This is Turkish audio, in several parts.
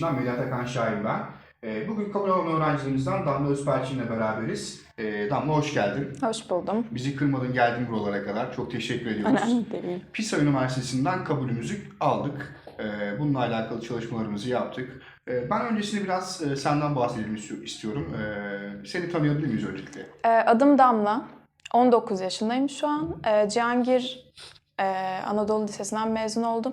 Koleji'nden Melahat Akan Şahin ben. Ee, Bugün kabul alan öğrencilerimizden Damla Özperçin ile beraberiz. Ee, Damla hoş geldin. Hoş buldum. Bizi kırmadın geldin buralara kadar. Çok teşekkür ediyoruz. Önemli değil. PISA Üniversitesi'nden kabulümüzü aldık. Ee, Bununla alakalı çalışmalarımızı yaptık. Ben öncesinde biraz e, senden bahsedelim istiyor- istiyorum. Seni tanıyabilir miyiz öncelikle? Adım Damla. 19 yaşındayım şu an. Cihangir e, Anadolu Lisesi'nden mezun oldum.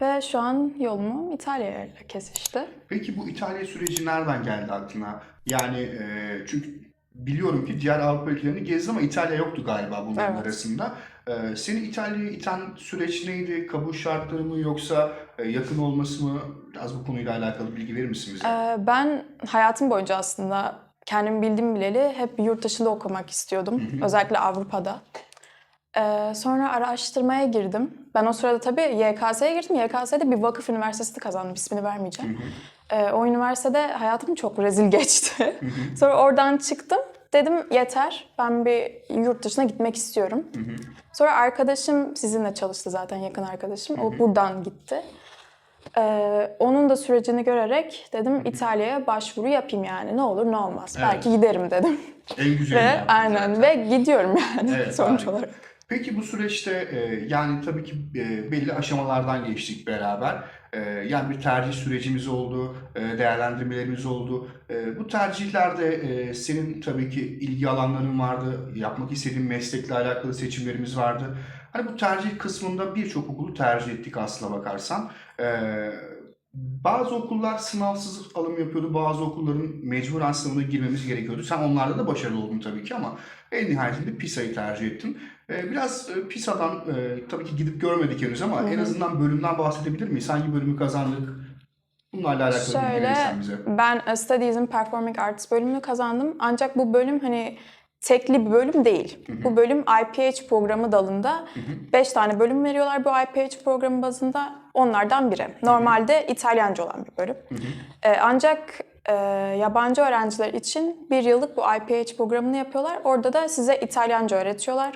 Ve şu an yolumu İtalya'ya kesişti. Peki bu İtalya süreci nereden geldi aklına? Yani e, çünkü biliyorum ki diğer Avrupa ülkelerini gezdin ama İtalya yoktu galiba bunların Evet. arasında. E, seni İtalya'ya iten süreç neydi? Kabul şartları mı yoksa e, yakın olması mı? Biraz bu konuyla alakalı bilgi verir misin bize? Ee, ben hayatım boyunca aslında kendim bildim bileli hep yurt dışında okumak istiyordum. Özellikle Avrupa'da. Ee, sonra araştırmaya girdim. Ben o sırada tabii YKS'ye girdim. YKS'de bir vakıf üniversitesi kazandım. İsmini vermeyeceğim. Ee, o üniversitede hayatım çok rezil geçti. Sonra oradan çıktım. Dedim yeter. Ben bir yurt dışına gitmek istiyorum. Sonra arkadaşım sizinle çalıştı zaten yakın arkadaşım. O buradan gitti. Ee, onun da sürecini görerek dedim İtalya'ya başvuru yapayım yani. Ne olur ne olmaz. Evet. Belki giderim dedim. en güzel. Ve aynen ve gidiyorum yani Evet, sonuç harika. olarak. Peki bu süreçte e, yani tabii ki e, belli aşamalardan geçtik beraber. E, yani bir tercih sürecimiz oldu, e, değerlendirmelerimiz oldu. Bu tercihlerde senin tabii ki ilgi alanların vardı, yapmak istediğin meslekle alakalı seçimlerimiz vardı. Hani bu tercih kısmında birçok okulu tercih ettik aslına bakarsan. E, bazı okullar sınavsız alım yapıyordu, bazı okulların mecburen sınavına girmemiz gerekiyordu. Sen onlarda da başarılı oldun tabii ki ama en nihayetinde PISA'yı tercih ettin. Ee, Biraz e, PISA'dan e, tabii ki gidip görmedik henüz ama en azından bölümden bahsedebilir miyiz? Hangi bölümü kazandık? Bunlarla alakalı bilgi Şöyle verirsen bize. ben Studies in Performing Arts bölümünü kazandım. Ancak bu bölüm hani tekli bir bölüm değil. Bu bölüm IPH programı dalında 5 tane bölüm veriyorlar bu IPH programı bazında. Onlardan biri. Normalde İtalyanca olan bir bölüm. E, ancak e, yabancı öğrenciler için bir yıllık bu IPH programını yapıyorlar. Orada da size İtalyanca öğretiyorlar.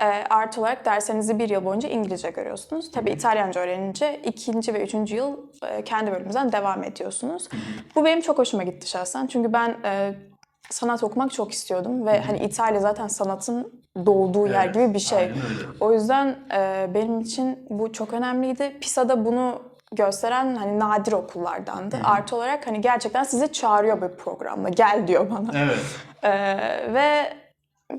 E, artı olarak derslerinizi bir yıl boyunca İngilizce görüyorsunuz. Tabii İtalyanca öğrenince ikinci ve üçüncü yıl e, kendi bölümünüzden devam ediyorsunuz. Bu benim çok hoşuma gitti şahsen. Çünkü ben e, sanat okumak çok istiyordum ve hani İtalya zaten sanatın doğduğu yer Evet, gibi bir şey. O yüzden e, benim için bu çok önemliydi. PISA'da bunu gösteren hani nadir okullardandı. Artı olarak hani gerçekten sizi çağırıyor bir programla. Gel diyor bana. Evet. E, ve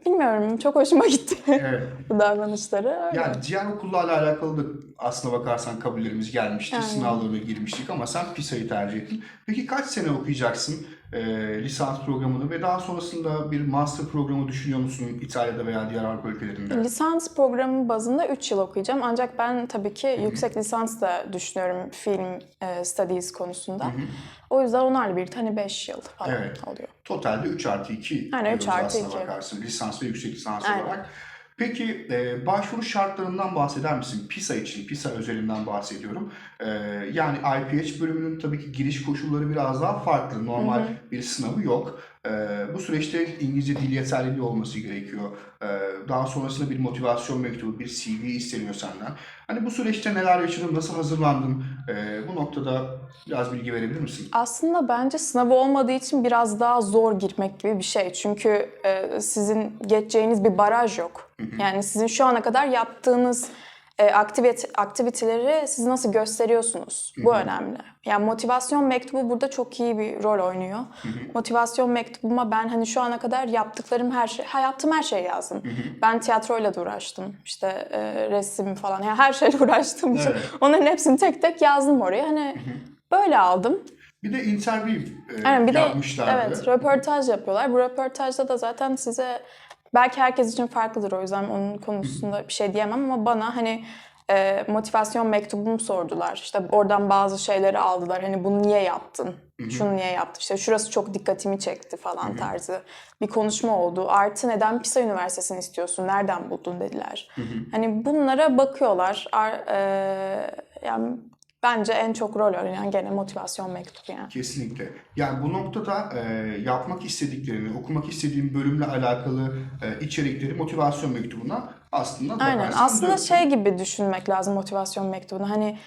bilmiyorum çok hoşuma gitti evet. bu davranışları. Öyle. Yani diğer okullarla alakalı da aslına bakarsan kabullerimiz gelmişti. Aynen. Sınavlarına girmiştik ama sen PISA'yı tercih ettin. Peki kaç sene okuyacaksın e, lisans programını ve daha sonrasında bir master programı düşünüyor musun İtalya'da veya diğer Avrupa ülkelerinde? Lisans programı bazında 3 yıl okuyacağım. Ancak ben tabii ki yüksek lisans da düşünüyorum film e, studies konusunda. O yüzden onlarla birlikte hani 5 yıl falan Evet. oluyor. Totalde 3 artı 2 Aynen, diyoruz üç artı aslına iki. bakarsın. Lisans ve yüksek lisans Aynen. olarak. Peki e, başvuru şartlarından bahseder misin? PISA için, PISA özelinden bahsediyorum. E, yani IPH bölümünün tabii ki giriş koşulları biraz daha farklı. Normal bir sınavı yok. E, bu süreçte İngilizce dil yeterliliği olması gerekiyor. E, daha sonrasında bir motivasyon mektubu, bir CV isteniyor senden. Hani bu süreçte neler yaşadın, nasıl hazırlandın? E, bu noktada biraz bilgi verebilir misin? Aslında bence sınavı olmadığı için biraz daha zor girmek gibi bir şey. Çünkü e, sizin geçeceğiniz bir baraj yok. Yani sizin şu ana kadar yaptığınız e, aktivite, aktiviteleri siz nasıl gösteriyorsunuz? Bu önemli. Yani motivasyon mektubu burada çok iyi bir rol oynuyor. Motivasyon mektubuma ben hani şu ana kadar yaptıklarım her şey, ha, yaptığım her şeyi yazdım. Ben tiyatroyla da uğraştım. İşte e, resim falan. Yani her şeyle uğraştığım için Evet. onların hepsini tek tek yazdım oraya. Hani böyle aldım. Bir de interview e, Aynen bir de yapmışlardı. evet röportaj yapıyorlar. Bu röportajda da zaten size belki herkes için farklıdır o yüzden onun konusunda bir şey diyemem ama bana hani e, motivasyon mektubumu sordular. İşte oradan bazı şeyleri aldılar. Hani bunu niye yaptın? Şunu niye yaptın? İşte şurası çok dikkatimi çekti falan tarzı bir konuşma oldu. Artı neden Pisa Üniversitesi'ni istiyorsun? Nereden buldun dediler. Hani bunlara bakıyorlar. Ar- e, yani bence en çok rol oynayan gene motivasyon mektubu yani. Kesinlikle. Yani bu noktada e, yapmak istediklerini, okumak istediğin bölümle alakalı e, içerikleri motivasyon mektubuna aslında Aynen. Aslında dört- şey gibi düşünmek lazım motivasyon mektubunu. Hani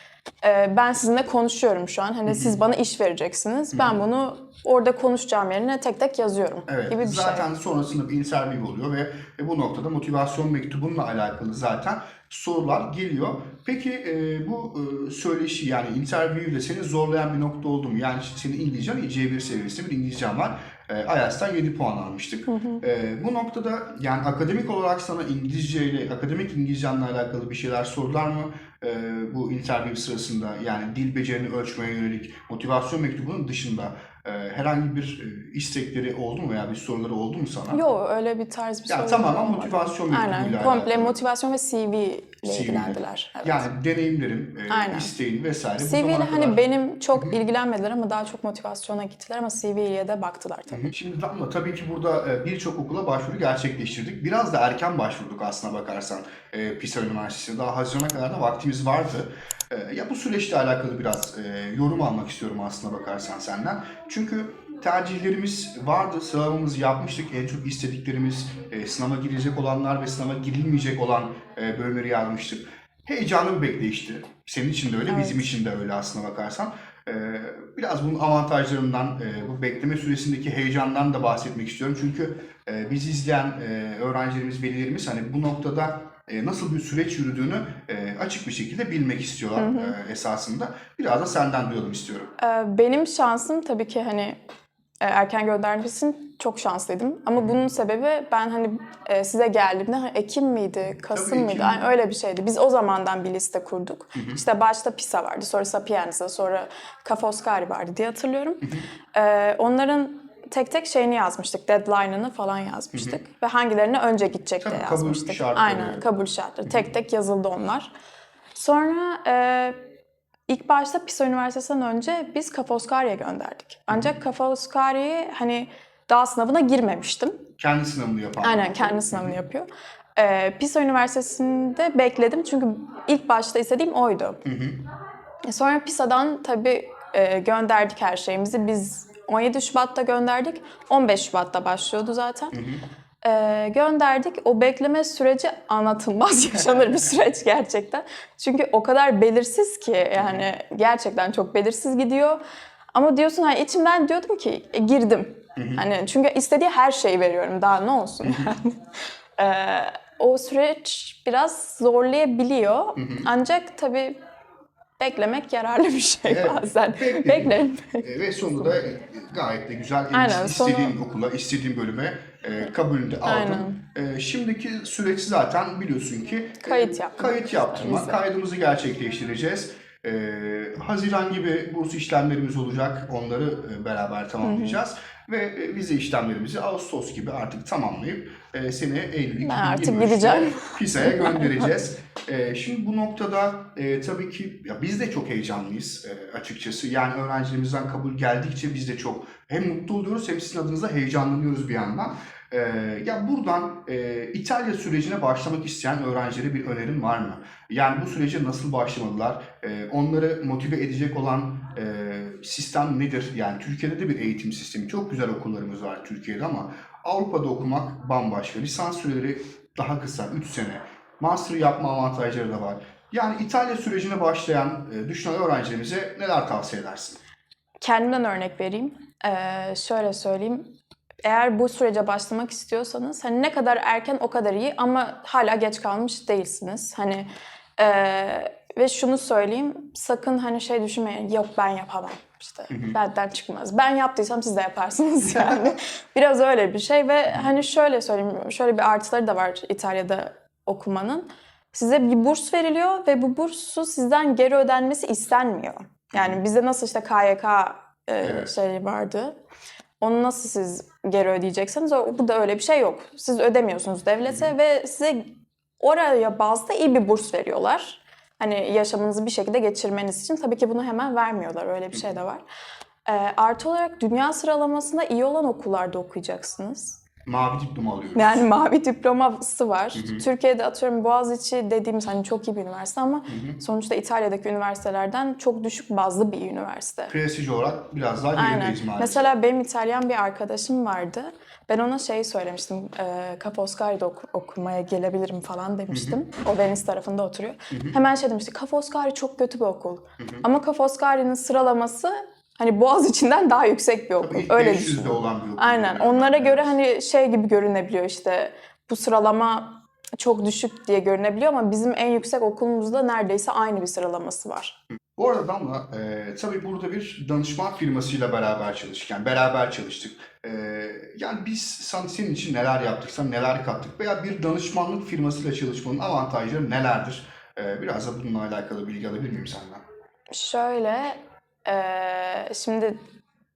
e, ben sizinle konuşuyorum şu an. Hani siz bana iş vereceksiniz. Ben bunu orada konuşacağım yerine tek tek yazıyorum Evet, gibi bir şey. zaten sonrasında bir interview oluyor ve e, bu noktada motivasyon mektubunla alakalı zaten sorular geliyor. Peki e, bu e, söyleşi yani interview'de seni zorlayan bir nokta oldu mu? Yani senin İngilizcen C1 seviyesinde bir İngilizcen var. E, IELTS'ten 7 puan almıştık. E, bu noktada yani akademik olarak sana İngilizce ile akademik İngilizcenle alakalı bir şeyler sordular mı? E, bu interview sırasında yani dil becerini ölçmeye yönelik motivasyon mektubunun dışında herhangi bir e, istekleri oldu mu veya bir soruları oldu mu sana? Yok öyle bir tarz bir Yani soru tamamen olmadı. motivasyon Aynen. alakalı. Komple motivasyon ve CV ile CV. ilgilendiler. Evet. Yani deneyimlerin, e, Aynen. isteğin vesaire. CV ile hani kadar- benim çok ilgilenmediler ama daha çok motivasyona gittiler ama CV'ye de baktılar tabii. Şimdi Damla tabii ki burada e, birçok okula başvuru gerçekleştirdik. Biraz da erken başvurduk aslına bakarsan e, PISA Üniversitesi'ne. Daha Haziran'a kadar da vaktimiz vardı. E, Ya bu süreçle alakalı biraz e, yorum almak istiyorum aslına bakarsan senden. Çünkü tercihlerimiz vardı, sıralamamızı yapmıştık. En çok istediklerimiz e, sınava girecek olanlar ve sınava girilmeyecek olan e, bölümleri yazmıştık. Heyecanlı bir bekleyişti. Senin için de öyle, Evet. bizim için de öyle aslına bakarsan. Ee, Biraz bunun avantajlarından, e, bu bekleme süresindeki heyecandan da bahsetmek istiyorum. Çünkü e, bizi izleyen e, öğrencilerimiz, velilerimiz hani bu noktada e, nasıl bir süreç yürüdüğünü e, açık bir şekilde bilmek istiyorlar e, esasında. Biraz da senden duyalım istiyorum. Ee, Benim şansım tabii ki hani erken göndermek için çok şanslıydım. Ama bunun sebebi ben hani size geldiğimde hani Ekim miydi, Kasım Ekim. mıydı? Yani öyle bir şeydi. Biz o zamandan bir liste kurduk. İşte başta PISA vardı, sonra Sapienza, sonra Kafoskari vardı diye hatırlıyorum. Ee, onların tek tek şeyini yazmıştık, deadline'ını falan yazmıştık. Ve hangilerine önce gidecek Tabii, diye kabul yazmıştık. şartları. Aynen, kabul şartları. Tek tek yazıldı onlar. Sonra e, ilk başta Pisa Üniversitesi'nden önce biz Kafoskari'ye gönderdik. Ancak Kafoskari'ye hani daha sınavına girmemiştim. Kendi sınavını yapan. Aynen kendi sınavını yapıyor. E, Pisa Üniversitesi'nde bekledim çünkü ilk başta istediğim oydu. E, Sonra Pisa'dan tabii e, gönderdik her şeyimizi. Biz 17 Şubat'ta gönderdik. 15 Şubat'ta başlıyordu zaten. E, gönderdik. O bekleme süreci anlatılmaz yaşanır bir süreç gerçekten. Çünkü o kadar belirsiz ki yani gerçekten çok belirsiz gidiyor. Ama diyorsun hani içimden diyordum ki e, girdim. Hani çünkü istediği her şeyi veriyorum. Daha ne olsun yani. E, o süreç biraz zorlayabiliyor. Ancak tabii beklemek yararlı bir şey Evet, bazen. bekledim. Beklerim. E, Ve sonunda da e, gayet de güzel en Aynen, istediğin okula, istediğin bölüme e, kabulünü de aldın. E, şimdiki süreç zaten biliyorsun ki e, Kayıt yapmak. Kayıt yaptırmak. Vize. Kaydımızı gerçekleştireceğiz. E, Haziran gibi burs işlemlerimiz olacak. Onları e, beraber tamamlayacağız. Ve e, vize işlemlerimizi Ağustos gibi artık tamamlayıp e, seni Eylül Ben artık 2023'te gideceğim. PISA'ya göndereceğiz. E, şimdi bu noktada e, tabii ki ya biz de çok heyecanlıyız e, açıkçası. Yani öğrencilerimizden kabul geldikçe biz de çok hem mutlu oluyoruz hem sizin adınıza heyecanlanıyoruz bir yandan. E, ya buradan e, İtalya sürecine başlamak isteyen öğrencilere bir önerin var mı? Yani bu sürece nasıl başlamalılar? E, onları motive edecek olan e, sistem nedir? Yani Türkiye'de de bir eğitim sistemi. Çok güzel okullarımız var Türkiye'de ama Avrupa'da okumak bambaşka. Lisans süreleri daha kısa, 3 sene. Master yapma avantajları da var. Yani İtalya sürecine başlayan, e, düşünen öğrencilerimize neler tavsiye edersin? Kendimden örnek vereyim. Ee, şöyle söyleyeyim. Eğer bu sürece başlamak istiyorsanız hani ne kadar erken o kadar iyi ama hala geç kalmış değilsiniz. Hani eee, ve şunu söyleyeyim. Sakın hani şey düşünmeyin. Yok ben yapamam. işte benden çıkmaz. Ben yaptıysam siz de yaparsınız yani. Biraz öyle bir şey ve hani şöyle söyleyeyim. Şöyle bir artıları da var İtalya'da okumanın. Size bir burs veriliyor ve bu bursu sizden geri ödenmesi istenmiyor. Yani bizde nasıl işte KYK e, Evet. şey vardı. Onu nasıl siz geri ödeyeceksiniz? O, burada öyle bir şey yok. Siz ödemiyorsunuz devlete ve size oraya bazda iyi bir burs veriyorlar. Hani yaşamınızı bir şekilde geçirmeniz için. Tabii ki bunu hemen vermiyorlar. Öyle bir şey de var. E, artı olarak dünya sıralamasında iyi olan okullarda okuyacaksınız. Mavi diploma alıyoruz. Yani mavi diploması var. Türkiye'de atıyorum Boğaziçi dediğimiz hani çok iyi bir üniversite ama sonuçta İtalya'daki üniversitelerden çok düşük bazlı bir üniversite. Prestij olarak biraz daha gerideyiz maalesef. Mesela benim İtalyan bir arkadaşım vardı. Ben ona şey söylemiştim. E, Ca' Foscari'de oku- okumaya gelebilirim falan demiştim. O Venice tarafında oturuyor. Hemen şey demişti. Ca' Foscari çok kötü bir okul. Ama Ca' Foscari'nin sıralaması hani Boğaziçi'nden daha yüksek bir okul. İlk Öyle 500'de düşünün. olan bir okul. Aynen. Onlara göre hani şey gibi görünebiliyor işte. Bu sıralama çok düşük diye görünebiliyor ama bizim en yüksek okulumuzda neredeyse aynı bir sıralaması var. Bu arada Damla, e, tabii burada bir danışman firmasıyla beraber çalıştık. Yani beraber çalıştık. E, yani biz san- senin için neler yaptık, sana neler kattık veya bir danışmanlık firmasıyla çalışmanın avantajları nelerdir? E, biraz da bununla alakalı bilgi alabilir miyim senden? Şöyle, şimdi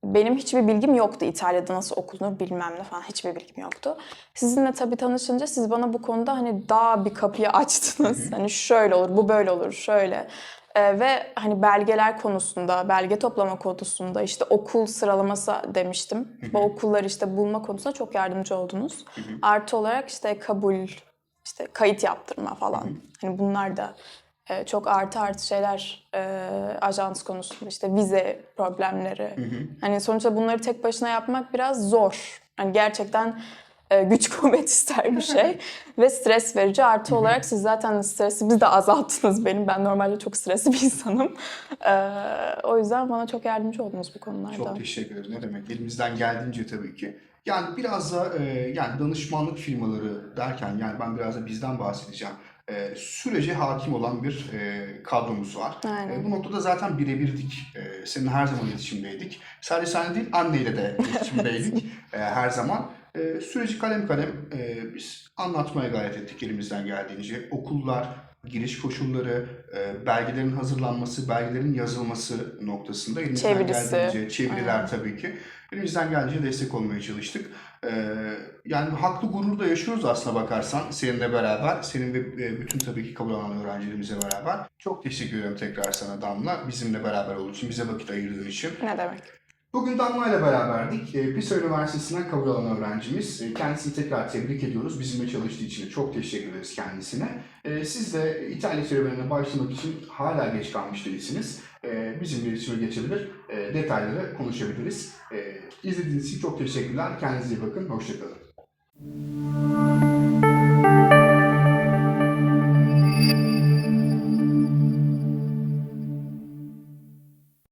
benim hiçbir bilgim yoktu İtalya'da nasıl okunur bilmem ne falan hiçbir bilgim yoktu. Sizinle tabii tanışınca siz bana bu konuda hani daha bir kapıyı açtınız. Hani şöyle olur, bu böyle olur, şöyle. Eee, ve hani belgeler konusunda, belge toplama konusunda işte okul sıralaması demiştim. Bu okulları işte bulma konusunda çok yardımcı oldunuz. Artı olarak işte kabul, işte kayıt yaptırma falan. Hani bunlar da e, çok artı artı şeyler e, ajans konusunda işte vize problemleri. Hani sonuçta bunları tek başına yapmak biraz zor. Hani gerçekten e, güç kuvvet ister bir şey ve stres verici. Artı olarak siz zaten stresimizi de azalttınız benim. Ben normalde çok stresli bir insanım. E, o yüzden bana çok yardımcı oldunuz bu konularda. Çok teşekkür ederim. Ne demek? Elimizden geldiğince tabii ki. Yani biraz da e, yani danışmanlık firmaları derken yani ben biraz da bizden bahsedeceğim. E, sürece hakim olan bir e, kadromuz var. Aynen. E, bu noktada zaten birebirdik. E, senin her zaman iletişimdeydik. Sadece sen değil anneyle de iletişimdeydik e, her zaman. E, süreci kalem kalem e, biz anlatmaya gayret ettik elimizden geldiğince. Okullar, giriş koşulları, e, belgelerin hazırlanması, belgelerin yazılması noktasında elimizden Çevirisi. geldiğince çeviriler tabii ki. Elimizden geldiğince destek olmaya çalıştık. E, yani haklı gurur da yaşıyoruz aslına bakarsan seninle beraber. Senin ve e, bütün tabii ki kabul alan öğrencilerimizle beraber. Çok teşekkür ederim tekrar sana Damla. Bizimle beraber olduğun için, bize vakit ayırdığın için. Ne demek? Bugün Damla ile beraberdik. E, Pisa Üniversitesi'nden kabul alan öğrencimiz. E, Kendisini tekrar tebrik ediyoruz. Bizimle çalıştığı için çok teşekkür ederiz kendisine. E, Siz de İtalya serüvenine başlamak için hala geç kalmış değilsiniz. Bizimle iletişime geçebilir, detayları konuşabiliriz. İzlediğiniz için çok teşekkürler. Kendinize iyi bakın, hoşçakalın.